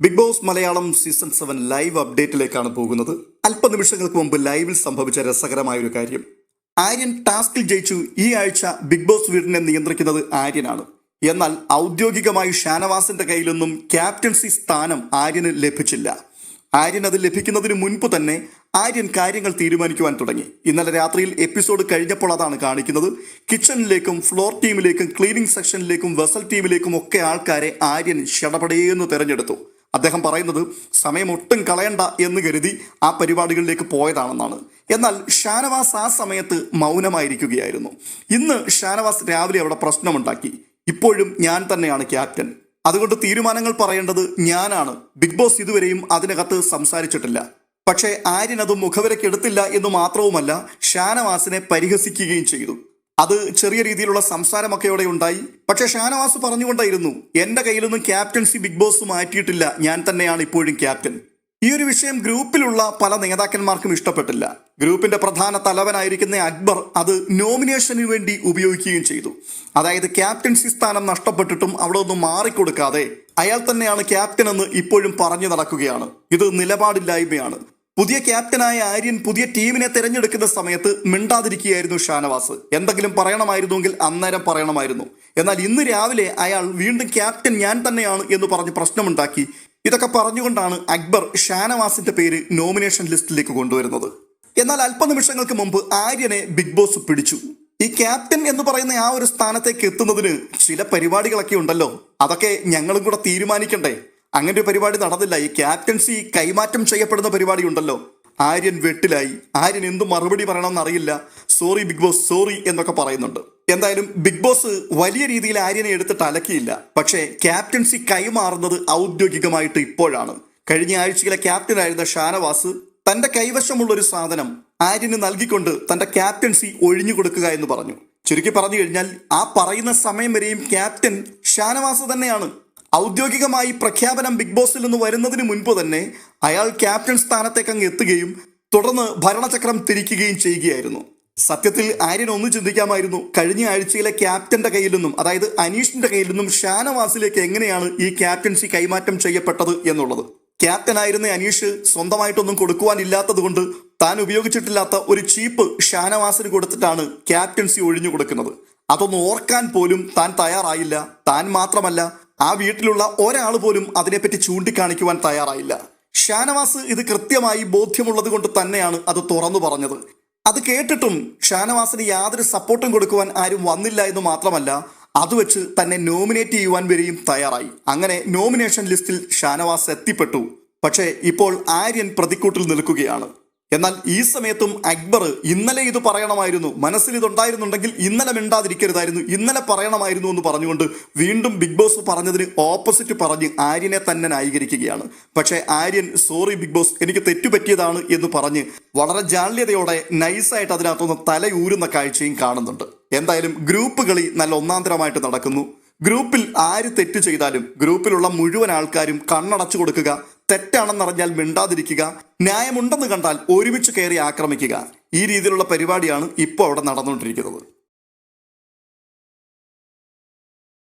Big boss Malayalam season seven live അപ്ഡേറ്റിലേക്കാണ് പോകുന്നത്. അല്പനിമിഷങ്ങൾക്ക് മുമ്പ് ലൈവിൽ സംഭവിച്ച രസകരമായ ഒരു കാര്യം. ആര്യൻ ടാസ്കിൽ ജയിച്ചു. ഈ ആഴ്ച ബിഗ് ബോസ് വീടിനെ നിയന്ത്രിക്കുന്നത് ആര്യനാണ്. എന്നാൽ ഔദ്യോഗികമായി ഷാനവാസിന്റെ കയ്യിലൊന്നും ക്യാപ്റ്റൻസി സ്ഥാനം ആര്യന് ലഭിച്ചില്ല. ആര്യൻ അത് ലഭിക്കുന്നതിന് മുൻപ് തന്നെ ആര്യൻ കാര്യങ്ങൾ തീരുമാനിക്കുവാൻ തുടങ്ങി. ഇന്നലെ രാത്രിയിൽ എപ്പിസോഡ് കഴിഞ്ഞപ്പോൾ അതാണ് കാണിക്കുന്നത്. കിച്ചണിലേക്കും ഫ്ലോർ ടീമിലേക്കും ക്ലീനിങ് സെക്ഷനിലേക്കും വെസൽ ടീമിലേക്കും ഒക്കെ ആൾക്കാരെ ആര്യൻ ഷടപടയെന്ന് തെരഞ്ഞെടുത്തു. അദ്ദേഹം പറയുന്നത് സമയം ഒട്ടും കളയണ്ട എന്ന് കരുതി ആ പരിപാടികളിലേക്ക് പോയതാണെന്നാണ്. എന്നാൽ ഷാനവാസ് ആ സമയത്ത് മൗനമായിരിക്കുകയായിരുന്നു. ഇന്ന് ഷാനവാസ് രാവിലെ അവിടെ പ്രശ്നമുണ്ടാക്കി. ഇപ്പോഴും ഞാൻ തന്നെയാണ് ക്യാപ്റ്റൻ. അതുകൊണ്ട് തീരുമാനങ്ങൾ പറയേണ്ടത് ഞാനാണ്. ബിഗ് ബോസ് ഇതുവരെയും അതിനകത്ത് സംസാരിച്ചിട്ടില്ല. പക്ഷേ ആര്യൻ അത് മുഖവരക്കെടുത്തില്ല എന്ന് മാത്രവുമല്ല ഷാനവാസിനെ പരിഹസിക്കുകയും ചെയ്തു. അത് ചെറിയ രീതിയിലുള്ള സംസാരമൊക്കെ ഉണ്ടായി. പക്ഷെ ഷാനവാസ് പറഞ്ഞുകൊണ്ടായിരുന്നു എന്റെ കയ്യിലൊന്നും ക്യാപ്റ്റൻസി ബിഗ് ബോസ് മാറ്റിയിട്ടില്ല. ഞാൻ തന്നെയാണ് ഇപ്പോഴും ക്യാപ്റ്റൻ. ഈ ഒരു വിഷയം ഗ്രൂപ്പിലുള്ള പല നേതാക്കന്മാർക്കും ഇഷ്ടപ്പെട്ടില്ല. ഗ്രൂപ്പിന്റെ പ്രധാന തലവനായിരിക്കുന്ന അക്ബർ അത് നോമിനേഷന് വേണ്ടി ഉപയോഗിക്കുകയും ചെയ്തു. അതായത് ക്യാപ്റ്റൻസി സ്ഥാനം നഷ്ടപ്പെട്ടിട്ടും അവിടെ ഒന്നും മാറിക്കൊടുക്കാതെ അയാൾ തന്നെയാണ് ക്യാപ്റ്റൻ എന്ന് ഇപ്പോഴും പറഞ്ഞു നടക്കുകയാണ്. ഇത് നിലപാടില്ലായ്മയാണ്. പുതിയ ക്യാപ്റ്റനായ ആര്യൻ പുതിയ ടീമിനെ തിരഞ്ഞെടുക്കുന്ന സമയത്ത് മിണ്ടാതിരിക്കുകയായിരുന്നു ഷാനവാസ്. എന്തെങ്കിലും പറയണമായിരുന്നുവെങ്കിൽ അന്നേരം പറയണമായിരുന്നു. എന്നാൽ ഇന്ന് രാവിലെ അയാൾ വീണ്ടും ക്യാപ്റ്റൻ ഞാൻ തന്നെയാണ് എന്ന് പറഞ്ഞ് പ്രശ്നമുണ്ടാക്കി. ഇതൊക്കെ പറഞ്ഞുകൊണ്ടാണ് അക്ബർ ഷാനവാസിന്റെ പേര് നോമിനേഷൻ ലിസ്റ്റിലേക്ക് കൊണ്ടുവരുന്നത്. എന്നാൽ അല്പനിമിഷങ്ങൾക്ക് മുമ്പ് ആര്യനെ ബിഗ് ബോസ് പിടിച്ചു. ഈ ക്യാപ്റ്റൻ എന്ന് പറയുന്ന ആ ഒരു സ്ഥാനത്തേക്ക് എത്തുന്നതിന് ചില പരിപാടികളൊക്കെ ഉണ്ടല്ലോ. അതൊക്കെ ഞങ്ങളും കൂടെ തീരുമാനിക്കണ്ടേ? അങ്ങനെ ഒരു പരിപാടി നടന്നില്ല. ഈ ക്യാപ്റ്റൻസി കൈമാറ്റം ചെയ്യപ്പെടുന്ന പരിപാടി ഉണ്ടല്ലോ ആര്യൻ വെട്ടിലായി. ആര്യൻ എന്തു മറുപടി പറയണമെന്ന് അറിയില്ല. സോറി ബിഗ് ബോസ് സോറി എന്നൊക്കെ പറയുന്നുണ്ട്. എന്തായാലും ബിഗ് ബോസ് വലിയ രീതിയിൽ ആര്യനെ എടുത്തിട്ട് അലക്കിയില്ല. പക്ഷേ ക്യാപ്റ്റൻസി കൈമാറുന്നത് ഔദ്യോഗികമായിട്ട് ഇപ്പോഴാണ്. കഴിഞ്ഞ ആഴ്ചയിലെ ക്യാപ്റ്റനായിരുന്ന ഷാനവാസ് തന്റെ കൈവശമുള്ള ഒരു സാധനം ആര്യന് നൽകിക്കൊണ്ട് തന്റെ ക്യാപ്റ്റൻസി ഒഴിഞ്ഞു കൊടുക്കുക എന്ന് പറഞ്ഞു. ചുരുക്കി പറഞ്ഞു കഴിഞ്ഞാൽ ആ പറയുന്ന സമയം വരെയും ക്യാപ്റ്റൻ ഷാനവാസ് തന്നെയാണ്. ഔദ്യോഗികമായി പ്രഖ്യാപനം ബിഗ് ബോസിൽ നിന്ന് വരുന്നതിന് മുൻപ് തന്നെ അയാൾ ക്യാപ്റ്റൻ സ്ഥാനത്തേക്ക് അങ്ങ് എത്തുകയും തുടർന്ന് ഭരണചക്രം തിരിക്കുകയും ചെയ്യുകയായിരുന്നു. സത്യത്തിൽ ആര്യൻ ഒന്ന് ചിന്തിക്കാമായിരുന്നു. കഴിഞ്ഞ ആഴ്ചയിലെ ക്യാപ്റ്റന്റെ കയ്യിൽ നിന്നും അതായത് അനീഷിന്റെ കയ്യിൽ നിന്നും ഷാനവാസിലേക്ക് എങ്ങനെയാണ് ഈ ക്യാപ്റ്റൻസി കൈമാറ്റം ചെയ്യപ്പെട്ടത് എന്നുള്ളത്. ക്യാപ്റ്റനായിരുന്ന അനീഷ് സ്വന്തമായിട്ടൊന്നും കൊടുക്കുവാനില്ലാത്തത് കൊണ്ട് താൻ ഉപയോഗിച്ചിട്ടില്ലാത്ത ഒരു ചീപ്പ് ഷാനവാസിന് കൊടുത്തിട്ടാണ് ക്യാപ്റ്റൻസി ഒഴിഞ്ഞു കൊടുക്കുന്നത്. അതൊന്ന് ഓർക്കാൻ പോലും താൻ തയ്യാറായില്ല. താൻ മാത്രമല്ല ആ വീട്ടിലുള്ള ഒരാൾ പോലും അതിനെപ്പറ്റി ചൂണ്ടിക്കാണിക്കുവാൻ തയ്യാറായില്ല. ഷാനവാസ് ഇത് കൃത്യമായി ബോധ്യമുള്ളത് കൊണ്ട് തന്നെയാണ് അത് തുറന്നു പറഞ്ഞത്. അത് കേട്ടിട്ടും ഷാനവാസിന് യാതൊരു സപ്പോർട്ടും കൊടുക്കുവാൻ ആരും വന്നില്ല എന്ന് മാത്രമല്ല അത് വെച്ച് തന്നെ നോമിനേറ്റ് ചെയ്യുവാൻ വരെയും തയ്യാറായി. അങ്ങനെ നോമിനേഷൻ ലിസ്റ്റിൽ ഷാനവാസ് എത്തിപ്പെട്ടു. പക്ഷേ ഇപ്പോൾ ആര്യൻ പ്രതിക്കൂട്ടിൽ നിൽക്കുകയാണ്. എന്നാൽ ഈ സമയത്തും അക്ബർ ഇന്നലെ ഇത് പറയണമായിരുന്നു. മനസ്സിൽ ഇതുണ്ടായിരുന്നുണ്ടെങ്കിൽ ഇന്നലെ മിണ്ടാതിരിക്കരുതായിരുന്നു. ഇന്നലെ പറയണമായിരുന്നു എന്ന് പറഞ്ഞുകൊണ്ട് വീണ്ടും ബിഗ് ബോസ് പറഞ്ഞതിന് ഓപ്പോസിറ്റ് പറഞ്ഞ് ആര്യനെ തന്നെ ന്യായീകരിക്കുകയാണ്. പക്ഷേ ആര്യൻ സോറി ബിഗ് ബോസ് എനിക്ക് തെറ്റുപറ്റിയതാണ് എന്ന് പറഞ്ഞ് വളരെ ജാള്യതയോടെ നൈസായിട്ട് അതിനകത്തുനിന്ന് തലയൂരുന്ന കാഴ്ചയും കാണുന്നുണ്ട്. എന്തായാലും ഗ്രൂപ്പ് കളി നല്ല ഒന്നാന്തരമായിട്ട് നടക്കുന്നു. ഗ്രൂപ്പിൽ ആര് തെറ്റ് ചെയ്താലും ഗ്രൂപ്പിലുള്ള മുഴുവൻ ആൾക്കാരും കണ്ണടച്ചു കൊടുക്കുക തെറ്റാണെന്നറിഞ്ഞാൽ മിണ്ടാതിരിക്കുക ന്യായമുണ്ടെന്ന് കണ്ടാൽ ഒരുമിച്ച് കയറി ആക്രമിക്കുക. ഈ രീതിയിലുള്ള പരിപാടിയാണ് ഇപ്പോൾ അവിടെ നടന്നുകൊണ്ടിരിക്കുന്നത്.